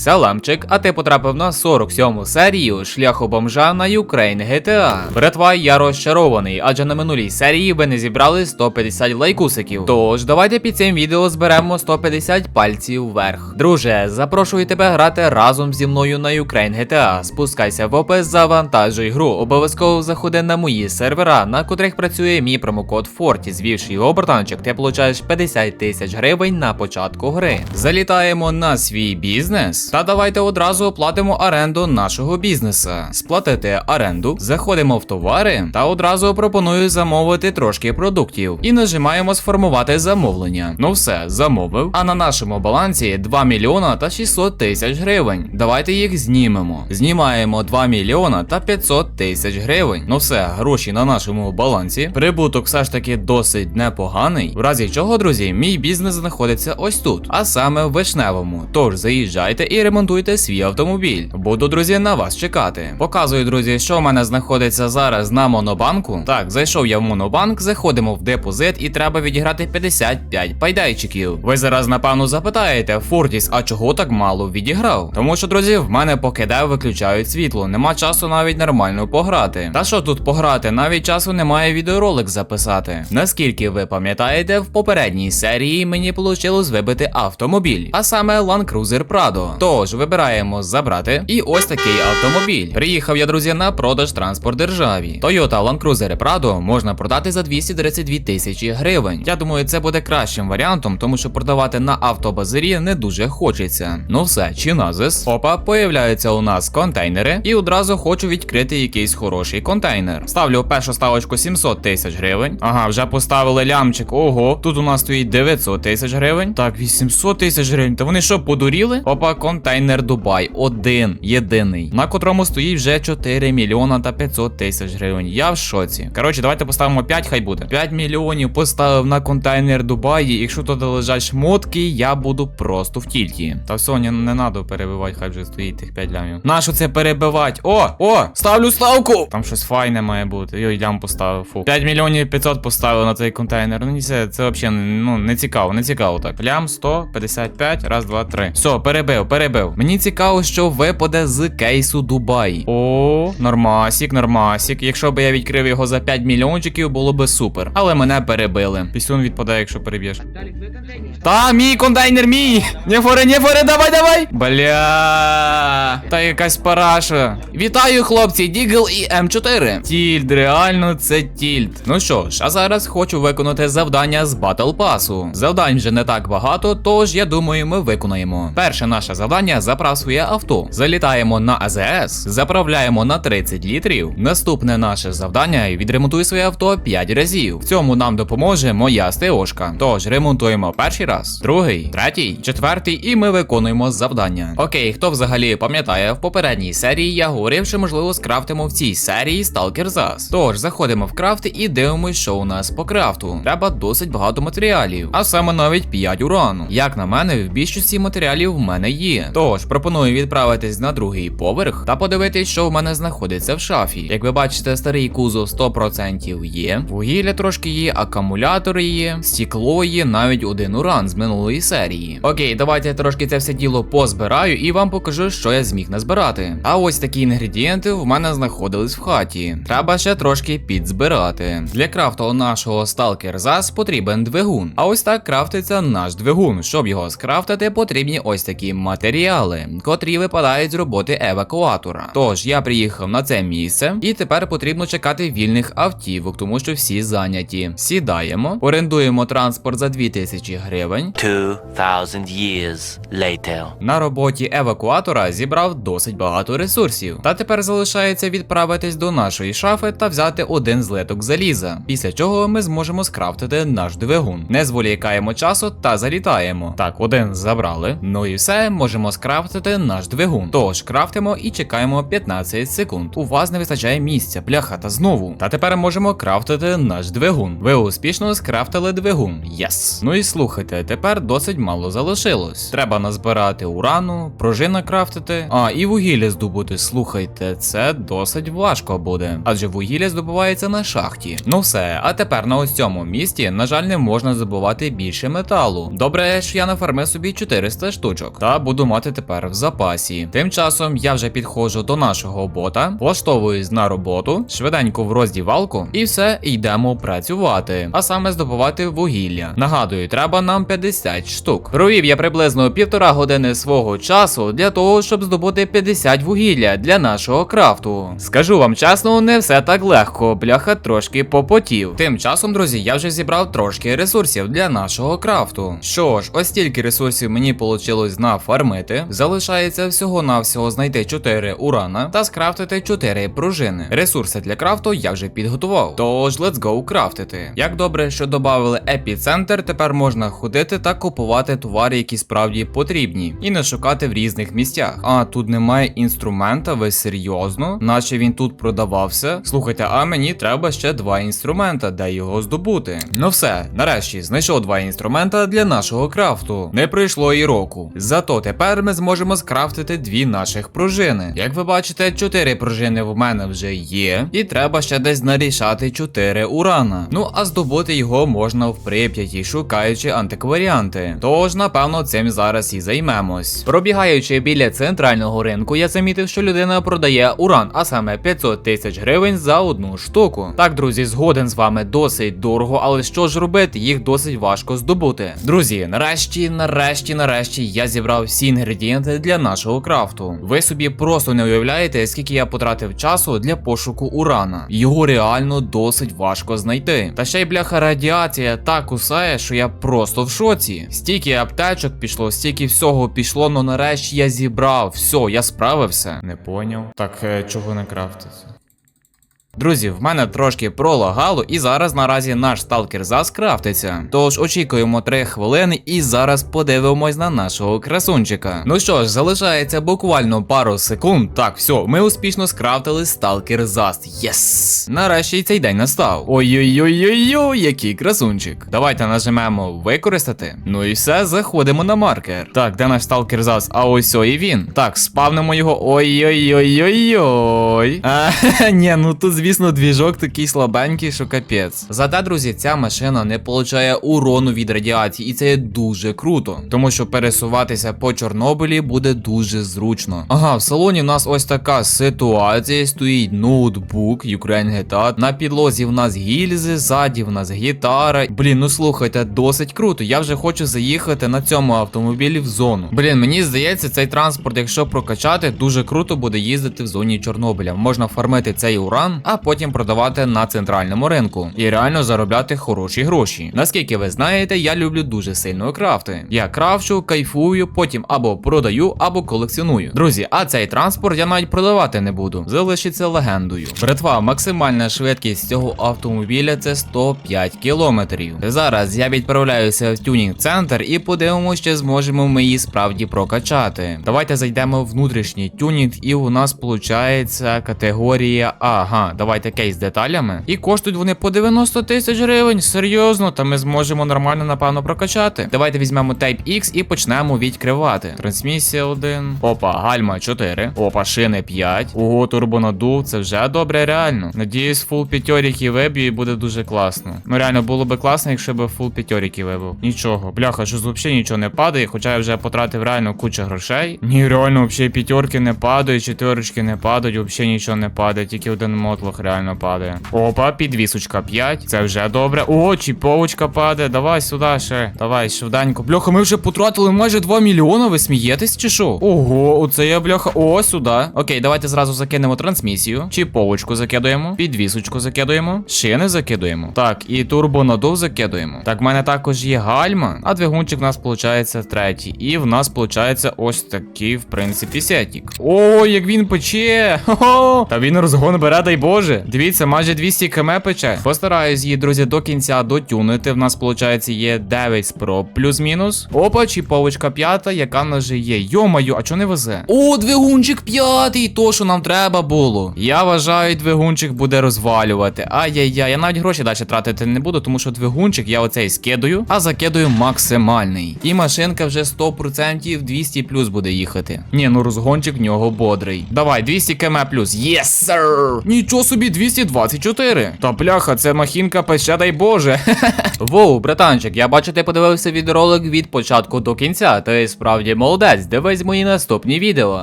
Саламчик, а ти потрапив на 47 серію шляху бомжа на Ukraine GTA. Братва, я розчарований, адже на минулій серії ви не зібрали 150 лайкусиків. Тож давайте під цим відео зберемо 150 пальців вверх. Друже, запрошую тебе грати разом зі мною на Ukraine GTA. Спускайся в опис, завантажуй гру. Обов'язково заходи на мої сервера, на котрих працює мій промокод Форті. Звівши його братанчик, ти получаєш 50 тисяч гривень на початку гри. Залітаємо на свій бізнес. Та давайте одразу оплатимо оренду нашого бізнеса. Сплатити оренду, заходимо в товари та одразу пропоную замовити трошки продуктів. І нажимаємо сформувати замовлення. Ну все, замовив. А на нашому балансі 2 мільйона та 600 тисяч гривень. Давайте їх знімемо. Знімаємо 2 мільйона та 500 тисяч гривень. Ну все, гроші на нашому балансі. Прибуток все ж таки досить непоганий. В разі чого, друзі, мій бізнес знаходиться ось тут, а саме в вишневому. Тож заїжджайте і ремонтуйте свій автомобіль. Буду, друзі, на вас чекати. Показую, друзі, що в мене знаходиться зараз на монобанку. Так, зайшов я в монобанк, заходимо в депозит і треба відіграти 55 пайдайчиків. Ви зараз, напевно, запитаєте, Фортіс, а чого так мало відіграв? Тому що, друзі, в мене покиде виключають світло, нема часу навіть нормально пограти. Та що тут пограти? Навіть часу немає відеоролик записати. Наскільки ви пам'ятаєте, в попередній серії мені вийшло вибити автомобіль, а саме Land Cruiser Prado. Тож вибираємо забрати. І ось такий автомобіль. Приїхав я, друзі, на продаж транспорт державі. Toyota Land Cruiser Prado можна продати за 232 тисячі гривень. Я думаю, це буде кращим варіантом, тому що продавати на автобазарі не дуже хочеться. Ну все, чиназис. Опа, появляються у нас контейнери, і одразу хочу відкрити якийсь хороший контейнер. Ставлю першу ставочку 700 тисяч гривень. Ага, вже поставили лямчик. Ого, тут у нас стоїть 900 тисяч гривень. Так, 800 тисяч гривень. Та вони що, подуріли? Опа, контейнер Дубай. Один, єдиний, на котрому стоїть вже 4 мільйона та 500 тисяч гривень. Я в шоці. Коротше, давайте поставимо 5, хай буде. 5 мільйонів поставив на контейнер Дубаї. Якщо тут лежать шмотки, я буду просто в тільті. Та все, не, не надо перебивати, хай вже стоїть тих 5 лямів. Нащо це перебивати? О, о, ставлю ставку! Там щось файне має бути. Йой, лям поставив. Фу. 5 мільйонів 500 поставив на цей контейнер. Ну це, це взагалі ну, не цікаво, не цікаво так. Лям 155, раз, два, три. Все, перебив, перебив. Мені цікаво, що випаде з кейсу Дубай. О, нормасік, нормасік. Якщо б я відкрив його за 5 мільйончиків, було би супер. Але мене перебили. Пісюн відпадає, якщо переб'єш. Та, мій контейнер, мій! Не фори, не фори, давай, давай! Бля. Та якась параша. Вітаю, хлопці, Дігл і М4. Тільд, реально це тільд. Ну що ж, а зараз хочу виконати завдання з Батл Пасу. Завдань вже не так багато, тож я думаю, ми виконаємо. Перше наше завдання заправ своє авто. Залітаємо на АЗС, заправляємо на 30 літрів. Наступне наше завдання відремонтуй своє авто 5 разів. В цьому нам допоможе моя стеошка. Тож ремонтуємо перший раз, другий, третій, четвертий, і ми виконуємо завдання. Окей, хто взагалі пам'ятає, в попередній серії я говорив, що можливо скрафтимо в цій серії Stalker Zas. Тож заходимо в крафт і дивимось, що у нас по крафту. Треба досить багато матеріалів, а саме навіть 5 урану. Як на мене, в більшості матеріалів в мене є. Тож пропоную відправитись на другий поверх та подивитись, що в мене знаходиться в шафі. Як ви бачите, старий кузов 100% є. Вугілля трошки є, акумулятори є, стекло є, навіть один уран з минулої серії. Окей, давайте я трошки це все діло позбираю і вам покажу, що я зміг назбирати. А ось такі інгредієнти в мене знаходились в хаті. Треба ще трошки підзбирати. Для крафту нашого Stalker ZAS потрібен двигун. А ось так крафтиться наш двигун. Щоб його скрафтити, потрібні ось такі матеріали, котрі випадають з роботи евакуатора. Тож я приїхав на це місце, і тепер потрібно чекати вільних автівок, тому що всі зайняті. Сідаємо, орендуємо транспорт за 2000 гривень. 2,000 years later. На роботі евакуатора зібрав досить багато ресурсів. Та тепер залишається відправитись до нашої шафи та взяти один злиток заліза. Після чого ми зможемо скрафтити наш двигун. Не зволікаємо часу та залітаємо. Так, один забрали. Ну і все, можемо скрафтити наш двигун. Тож крафтимо і чекаємо 15 секунд. У вас не вистачає місця, бляха, та знову. Та тепер можемо крафтити наш двигун. Ви успішно скрафтили двигун. Єс. Ну і слухайте, тепер досить мало залишилось. Треба назбирати урану, пружина крафтити. А, і вугілля здобути. Слухайте, це досить важко буде. Адже вугілля здобувається на шахті. Ну все, а тепер на ось цьому місці, на жаль, не можна забувати більше металу. Добре, що я нафармив собі 400 штучок. Та буду мати тепер в запасі. Тим часом я вже підходжу до нашого бота, влаштовуюсь на роботу, швиденько в роздівалку, і все йдемо працювати, а саме здобувати вугілля. Нагадую, треба нам 50 штук. Провів я приблизно півтора години свого часу для того, щоб здобути 50 вугілля для нашого крафту. Скажу вам чесно, не все так легко, бляха трошки попотів. Тим часом, друзі, я вже зібрав трошки ресурсів для нашого крафту. Що ж, ось стільки ресурсів мені вийшло нафармити. Залишається всього-навсього знайти 4 урана та скрафтити 4 пружини. Ресурси для крафту я вже підготував. Тож let's go крафтити. Як добре, що додали епіцентр, тепер можна ходити та купувати товари, які справді потрібні, і не шукати в різних місцях. А тут немає інструмента, ви серйозно? Наче він тут продавався. Слухайте, а мені треба ще два інструмента, де його здобути. Ну все, нарешті знайшов два інструмента для нашого крафту. Не пройшло і року. Зато тепер ми зможемо скрафтити дві наших пружини. Як ви бачите, чотири пружини в мене вже є, і треба ще десь нарішати чотири урана. Ну а здобути його можна в прип'яті, шукаючи антикваріанти. Тож, напевно, цим зараз і займемось. Пробігаючи біля центрального ринку, я замітив, що людина продає уран, а саме 500 тисяч гривень за одну штуку. Так, друзі, згоден з вами досить дорого, але що ж робити, їх досить важко здобути. Друзі, нарешті, нарешті, нарешті я зібрав всі інгредієнти для нашого крафту. Ви собі просто не уявляєте, скільки я потратив часу для пошуку урана. Його реально досить важко знайти. Та ще й бляха радіація так кусає, що я просто в шоці. Стільки аптечок пішло, стільки всього пішло, но нарешті я зібрав. Все, я справився. Не поняв. Так е, чого не крафтиться? Друзі, в мене трошки пролагало, і зараз наразі наш сталкер заскрафтиться. Тож очікуємо 3 хвилини і зараз подивимось на нашого красунчика. Ну що ж, залишається буквально пару секунд. Так, все, ми успішно скрафтили сталкер заст. Єс! Нарешті цей день настав. Ой-ой-ой-ой-ой, який красунчик. Давайте нажмемо використати. Ну і все, заходимо на маркер. Так, де наш сталкер заст? А ось о і він. Так, спавнимо його. Ой-ой-ой-ой-ой. А, ні, ну тут, звісно, двіжок такий слабенький, що капець. Зате, друзі, ця машина не получає урону від радіації, і це є дуже круто. Тому що пересуватися по Чорнобилі буде дуже зручно. Ага, в салоні в нас ось така ситуація. Стоїть ноутбук, Ukraine GTA. На підлозі в нас гільзи, ззаді в нас гітара. Блін, ну слухайте, досить круто. Я вже хочу заїхати на цьому автомобілі в зону. Блін, мені здається, цей транспорт, якщо прокачати, дуже круто буде їздити в зоні Чорнобиля. Можна фармити цей уран, а потім продавати на центральному ринку і реально заробляти хороші гроші. Наскільки ви знаєте, я люблю дуже сильно крафти. Я крафчу, кайфую, потім або продаю, або колекціоную. Друзі, а цей транспорт я навіть продавати не буду. Залишиться легендою. Братва, максимальна швидкість цього автомобіля це 105 кілометрів. Зараз я відправляюся в тюнінг центр і подивимося, чи зможемо ми її справді прокачати. Давайте зайдемо в внутрішній тюнінг, і у нас виходить категорія Ага. Давайте кейс з деталями. І коштують вони по 90 тисяч гривень. Серйозно, та ми зможемо нормально, напевно, прокачати. Давайте візьмемо Type X і почнемо відкривати. Трансмісія 1. Опа, гальма 4. Опа, шини 5. Ого, турбонадув. Це вже добре, реально. Надіюсь, фул п'ятьоріки виб'ю і буде дуже класно. Ну реально було би класно, якщо б фул п'ятьоріки вибив. Нічого, бляха, що взагалі нічого не падає, хоча я вже потратив реально кучу грошей. Ні, реально, взагалі п'ятерки не падають, четверочки не падають, взагалі нічого не падає, тільки один мотлох реально падає. Опа, підвісочка 5. Це вже добре. О, чіповочка падає. Давай сюди ще. Давай, швиденько. Бляха, ми вже потратили майже 2 мільйони. Ви смієтесь чи що? Ого, оце я бляха. О, сюди. Окей, давайте зразу закинемо трансмісію. Чіповочку закидуємо. Підвісочку закидуємо. Шини закидуємо. Так, і турбонадув закидуємо. Так, в мене також є гальма, а двигунчик у нас виходить третій. І в нас виходить ось такий, в принципі, сетік. О, як він пече! Хо-хо! Та він розгон бере, дай Боже. Дивіться, майже 200 км пече. Постараюсь її, друзі, до кінця дотюнити. В нас, виходить, є 9 спроб плюс-мінус. Опа, чіповочка п'ята, яка в нас же є. Йомаю, а чого не везе? О, двигунчик п'ятий, то, що нам треба було. Я вважаю, двигунчик буде розвалювати. Ай-яй-яй, я навіть гроші далі тратити не буду, тому що двигунчик я оцей скидаю, а закидаю максимальний. І машинка вже 100% 200 плюс буде їхати. Ні, ну розгончик в нього бодрий. Давай, 200 км плюс. Yes, sir! Нічого собі 224. Та пляха, це махінка пеща, дай Боже. Воу, братанчик, я бачу, ти подивився відеоролик від початку до кінця. Ти справді молодець, дивись мої наступні відео.